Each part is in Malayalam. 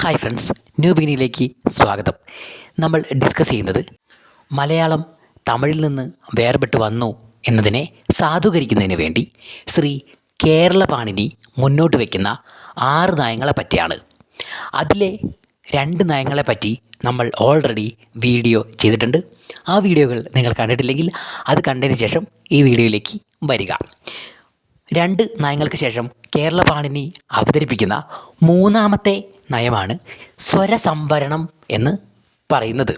ഹായ് ഫ്രണ്ട്സ് ന്യൂ സ്വാഗതം. നമ്മൾ ഡിസ്കസ് ചെയ്യുന്നത് മലയാളം തമിഴിൽ നിന്ന് വേർപെട്ട് വന്നു എന്നതിനെ സാധൂകരിക്കുന്നതിന് വേണ്ടി ശ്രീ കേരള കേരളപാണിനി മുന്നോട്ട് വയ്ക്കുന്ന ആറ് നയങ്ങളെ പറ്റിയാണ്. അതിലെ രണ്ട് നയങ്ങളെ പറ്റി നമ്മൾ ഓൾറെഡി വീഡിയോ ചെയ്തിട്ടുണ്ട്. ആ വീഡിയോകൾ നിങ്ങൾ കണ്ടിട്ടില്ലെങ്കിൽ അത് കണ്ടതിന് ശേഷം ഈ വീഡിയോയിലേക്ക് വരിക. രണ്ട് നയങ്ങൾക്ക് ശേഷം കേരള പാണിനി അവതരിപ്പിക്കുന്ന മൂന്നാമത്തെ നയമാണ് സ്വരസംവരണം എന്ന് പറയുന്നത്.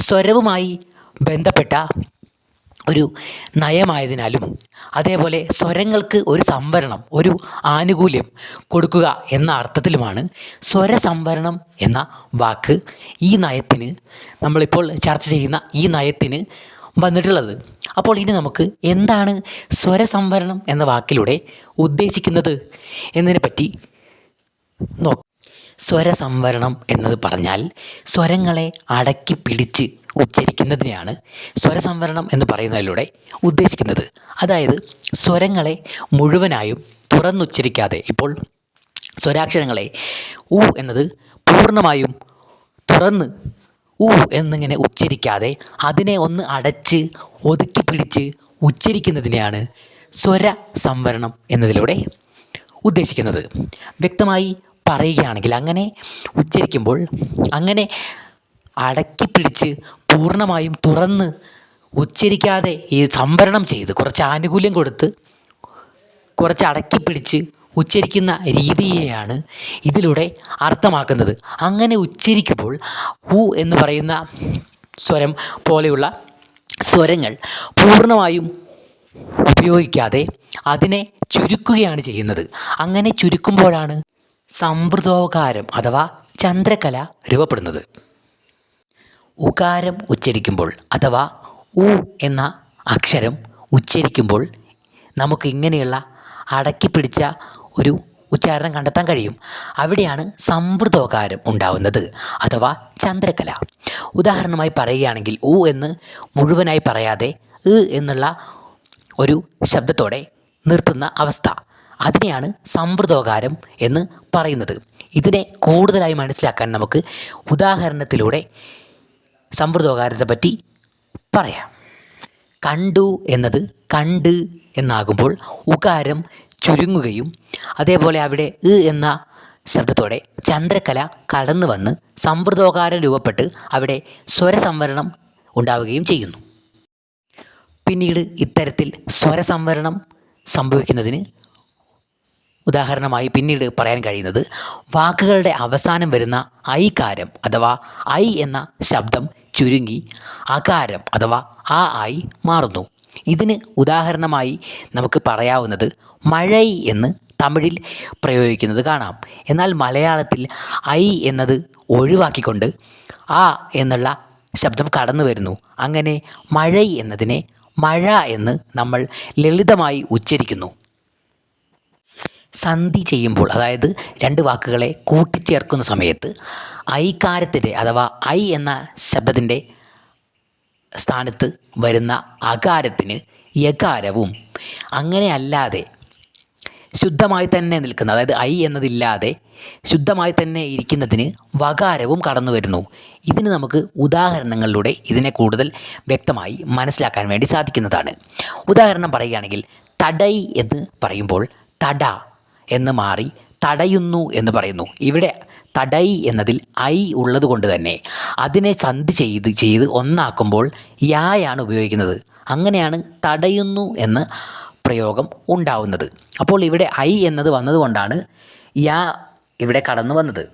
സ്വരവുമായി ബന്ധപ്പെട്ട ഒരു നയമായതിനാലും അതേപോലെ സ്വരങ്ങൾക്ക് ഒരു സംവരണം ഒരു ആനുകൂല്യം കൊടുക്കുക എന്ന അർത്ഥത്തിലുമാണ് സ്വരസംവരണം എന്ന വാക്ക്. ഈ നയത്തിന് നമ്മളിപ്പോൾ ചർച്ച ചെയ്യുന്ന ഈ നയത്തിന് വന്നിട്ടുള്ളത്. അപ്പോൾ ഇനി നമുക്ക് എന്താണ് സ്വരസംവരണം എന്ന വാക്കിലൂടെ ഉദ്ദേശിക്കുന്നത് എന്നതിനെപ്പറ്റി നോക്കാം. സ്വരസംവരണം എന്നത് പറഞ്ഞാൽ സ്വരങ്ങളെ അടക്കി പിടിച്ച് ഉച്ചരിക്കുന്നതിനെയാണ് സ്വരസംവരണം എന്ന് പറയുന്നതിലൂടെ ഉദ്ദേശിക്കുന്നത്. അതായത് സ്വരങ്ങളെ മുഴുവനായും തുറന്നുച്ചരിക്കാതെ ഇപ്പോൾ സ്വരാക്ഷരങ്ങളെ ഉ എന്നത് പൂർണമായും തുറന്ന് ഉ എന്നിങ്ങനെ ഉച്ചരിക്കാതെ അതിനെ ഒന്ന് അടച്ച് ഒതുക്കി പിടിച്ച് ഉച്ചരിക്കുന്നതിനെയാണ് സ്വര സംവരണം എന്നതിലൂടെ ഉദ്ദേശിക്കുന്നത്. വ്യക്തമായി പറയുകയാണെങ്കിൽ അങ്ങനെ ഉച്ചരിക്കുമ്പോൾ അങ്ങനെ അടക്കി പിടിച്ച് പൂർണമായും തുറന്ന് ഉച്ചരിക്കാതെ ഈ സംവരണം ചെയ്ത് കുറച്ച് ആനുകൂല്യം കൊടുത്ത് കുറച്ച് അടക്കി പിടിച്ച് ഉച്ചരിക്കുന്ന രീതിയെയാണ് ഇതിലൂടെ അർത്ഥമാക്കുന്നത്. അങ്ങനെ ഉച്ചരിക്കുമ്പോൾ ഉ എന്ന് പറയുന്ന സ്വരം പോലെയുള്ള സ്വരങ്ങൾ പൂർണമായും ഉപയോഗിക്കാതെ അതിനെ ചുരുക്കുകയാണ് ചെയ്യുന്നത്. അങ്ങനെ ചുരുക്കുമ്പോഴാണ് സമ്പ്രദോകാരം അഥവാ ചന്ദ്രകല രൂപപ്പെടുന്നത്. ഉകാരം ഉച്ചരിക്കുമ്പോൾ അഥവാ ഉ എന്ന അക്ഷരം ഉച്ചരിക്കുമ്പോൾ നമുക്ക് ഇങ്ങനെയുള്ള അടക്കിപ്പിടിച്ച ഒരു ഉച്ചാരണം കണ്ടെത്താൻ കഴിയും. അവിടെയാണ് സമ്പ്രദോകാരം ഉണ്ടാവുന്നത് അഥവാ ചന്ദ്രകല. ഉദാഹരണമായി പറയുകയാണെങ്കിൽ ഉ എന്ന് മുഴുവനായി പറയാതെ ഇ എന്നുള്ള ഒരു ശബ്ദത്തോടെ നിർത്തുന്ന അവസ്ഥ. അതിനെയാണ് സമ്പ്രദോകാരം എന്ന് പറയുന്നത്. ഇതിനെ കൂടുതലായി മനസ്സിലാക്കാൻ നമുക്ക് ഉദാഹരണത്തിലൂടെ സമ്പ്രദോകാരത്തെ പറ്റി പറയാം. കണ്ടു എന്നത് കണ്ട് എന്നാകുമ്പോൾ ഉകാരം ചുരുങ്ങുകയും അതേപോലെ അവിടെ ഇ എന്ന ശബ്ദത്തോടെ ചന്ദ്രകല കടന്നു വന്ന് സമ്പ്രദോകാരം രൂപപ്പെട്ട് അവിടെ സ്വരസംവരണം ഉണ്ടാവുകയും ചെയ്യുന്നു. പിന്നീട് ഇത്തരത്തിൽ സ്വരസംവരണം സംഭവിക്കുന്നതിന് ഉദാഹരണമായി പിന്നീട് പറയാൻ കഴിയുന്നത് വാക്കുകളുടെ അവസാനം വരുന്ന ഐകാരം അഥവാ ഐ എന്ന ശബ്ദം ചുരുങ്ങി അകാരം അഥവാ ആ ആയി മാറുന്നു. ഇതിന് ഉദാഹരണമായി നമുക്ക് പറയാവുന്നത് മഴൈ എന്ന് തമിഴിൽ പ്രയോഗിക്കുന്നത് കാണാം. എന്നാൽ മലയാളത്തിൽ ഐ എന്നത് ഒഴിവാക്കിക്കൊണ്ട് ആ എന്നുള്ള ശബ്ദം കടന്നു വരുന്നു. അങ്ങനെ മഴൈ എന്നതിനെ മഴ എന്ന് നമ്മൾ ലളിതമായി ഉച്ചരിക്കുന്നു. സന്ധി ചെയ്യുമ്പോൾ അതായത് രണ്ട് വാക്കുകളെ കൂട്ടിച്ചേർക്കുന്ന സമയത്ത് ഐകാരത്തിന്റെ അഥവാ ഐ എന്ന ശബ്ദത്തിന്റെ സ്ഥാനത്ത് വരുന്ന അകാരത്തിന് യകാരവും. അങ്ങനെ അല്ലാതെ ശുദ്ധമായി തന്നെ നിൽക്കുന്ന അതായത് ഐ എന്നതില്ലാതെ ശുദ്ധമായി തന്നെ ഇരിക്കുന്നതിന് വകാരവും കടന്നു വരുന്നു. ഇതിന് നമുക്ക് ഉദാഹരണങ്ങളിലൂടെ ഇതിനെ കൂടുതൽ വ്യക്തമായി മനസ്സിലാക്കാൻ വേണ്ടി സാധിക്കുന്നതാണ്. ഉദാഹരണം പറയുകയാണെങ്കിൽ തടൈ എന്ന് പറയുമ്പോൾ തട എന്ന് മാറി തടയുന്നു എന്ന് പറയുന്നു. ഇവിടെ തടൈ എന്നതിൽ ഐ ഉള്ളത് കൊണ്ട് തന്നെ അതിനെ ചന്ത് ചെയ്ത് ചെയ്ത് ഒന്നാക്കുമ്പോൾ യായാണ് ഉപയോഗിക്കുന്നത്. അങ്ങനെയാണ് തടയുന്നു എന്ന് പ്രയോഗം ഉണ്ടാവുന്നത്. അപ്പോൾ ഇവിടെ ഐ എന്നത് വന്നതുകൊണ്ടാണ് യാ ഇവിടെ കടന്നു വന്നത്.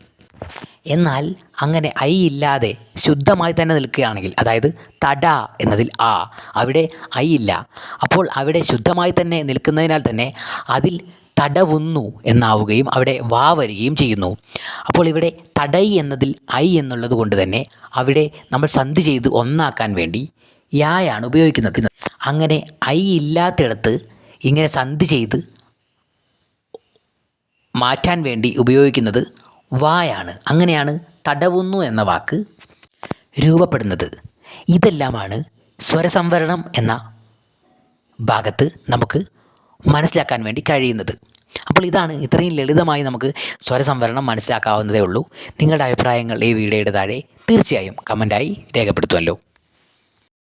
എന്നാൽ അങ്ങനെ ഐ ഇല്ലാതെ ശുദ്ധമായി തന്നെ നിൽക്കുകയാണെങ്കിൽ അതായത് തട എന്നതിൽ ആ അവിടെ ഐ ഇല്ല. അപ്പോൾ അവിടെ ശുദ്ധമായി തന്നെ നിൽക്കുന്നതിനാൽ തന്നെ അതിൽ തടവുന്നു എന്നാവുകയും അവിടെ വാ വരികയും ചെയ്യുന്നു. അപ്പോൾ ഇവിടെ തടൈ എന്നതിൽ ഐ എന്നുള്ളത് കൊണ്ട് തന്നെ അവിടെ നമ്മൾ സന്ധി ചെയ്ത് ഒന്നാക്കാൻ വേണ്ടി യായാണ് ഉപയോഗിക്കുന്നത്. അങ്ങനെ ഐ ഇല്ലാത്തിടത്ത് ഇങ്ങനെ സന്ധി ചെയ്ത് മാറ്റാൻ വേണ്ടി ഉപയോഗിക്കുന്നത് വായാണ്. അങ്ങനെയാണ് തടവുന്നു എന്ന വാക്ക് രൂപപ്പെടുന്നത്. ഇതെല്ലാമാണ് സ്വരസംവരണം എന്ന ഭാഗത്ത് നമുക്ക് മനസ്സിലാക്കാൻ വേണ്ടി കഴിയുന്നത്. അപ്പോൾ ഇതാണ് ഇത്രയും ലളിതമായി നമുക്ക് സ്വരസംവരണം മനസ്സിലാക്കാവുന്നതേ ഉള്ളൂ. നിങ്ങളുടെ അഭിപ്രായങ്ങൾ ഈ വീഡിയോയുടെ താഴെ തീർച്ചയായും കമന്റായി രേഖപ്പെടുത്തുമല്ലോ